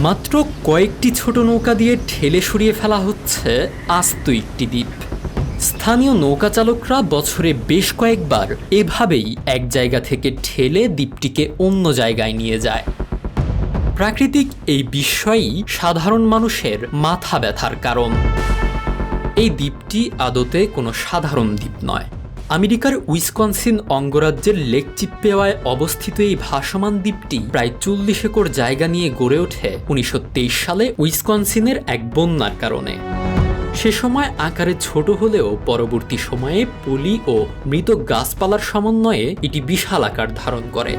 মাত্র কয়েকটি ছোট নৌকা দিয়ে ঠেলে সরিয়ে ফেলা হচ্ছে আস্ত একটি দ্বীপ। স্থানীয় নৌকা চালকরা বছরে বেশ কয়েকবার এভাবেই এক জায়গা থেকে ঠেলে দ্বীপটিকে অন্য জায়গায় নিয়ে যায়। প্রাকৃতিক এই বিস্ময়ই সাধারণ মানুষের মাথা ব্যথার কারণ। এই দ্বীপটি আদতে কোনো সাধারণ দ্বীপ নয়। আমেরিকার উইসকনসিন অঙ্গরাজ্যের লেক চিপ্পেওয়ায় অবস্থিত এই ভাসমান দ্বীপটি প্রায় চল্লিশ একর জায়গা নিয়ে গড়ে ওঠে উনিশশো তেইশ সালে উইসকনসিনের এক বন্যার কারণে। সে সময় আকারে ছোট হলেও পরবর্তী সময়ে পলি ও মৃত গাছপালার সমন্বয়ে এটি বিশাল আকার ধারণ করে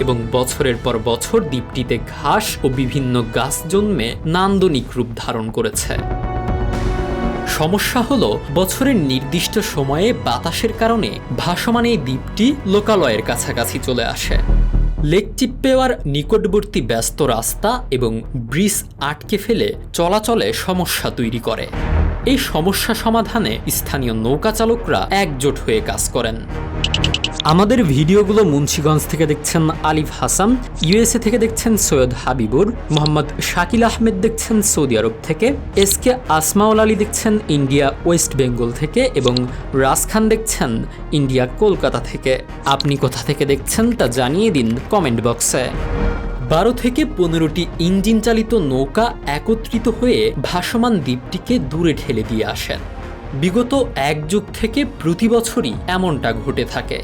এবং বছরের পর বছর দ্বীপটিতে ঘাস ও বিভিন্ন গাছ জন্মে নান্দনিক রূপ ধারণ করেছে। সমস্যা হলো, বছরের নির্দিষ্ট সময়ে বাতাসের কারণে ভাসমান এই দ্বীপটি লোকালয়ের কাছাকাছি চলে আসে। লেক চিপ্পেওয়ার নিকটবর্তী ব্যস্ত রাস্তা এবং ব্রিজ আটকে ফেলে চলাচলে সমস্যা তৈরি করে। এই সমস্যা সমাধানে স্থানীয় নৌকা চালকরা একজোট হয়ে কাজ করেন। আমাদের ভিডিওগুলো মুন্সীগঞ্জ থেকে দেখছেন আলিফ হাসান, ইউএসএ থেকে দেখছেন সৈয়দ হাবিবুর, মোহাম্মদ শাকিল আহমেদ দেখছেন সৌদি আরব থেকে, এস কে আসমাউল আলী দেখছেন ইন্ডিয়া ওয়েস্ট বেঙ্গল থেকে এবং রাজ খান দেখছেন ইন্ডিয়া কলকাতা থেকে। আপনি কোথা থেকে দেখছেন তা জানিয়ে দিন কমেন্ট বক্সে। বারো থেকে পনেরোটি ইঞ্জিন চালিত নৌকা একত্রিত হয়ে ভাসমান দ্বীপটিকে দূরে ঠেলে দিয়ে আসেন। বিগত এক যুগ থেকে প্রতি বছরই এমনটা ঘটে থাকে।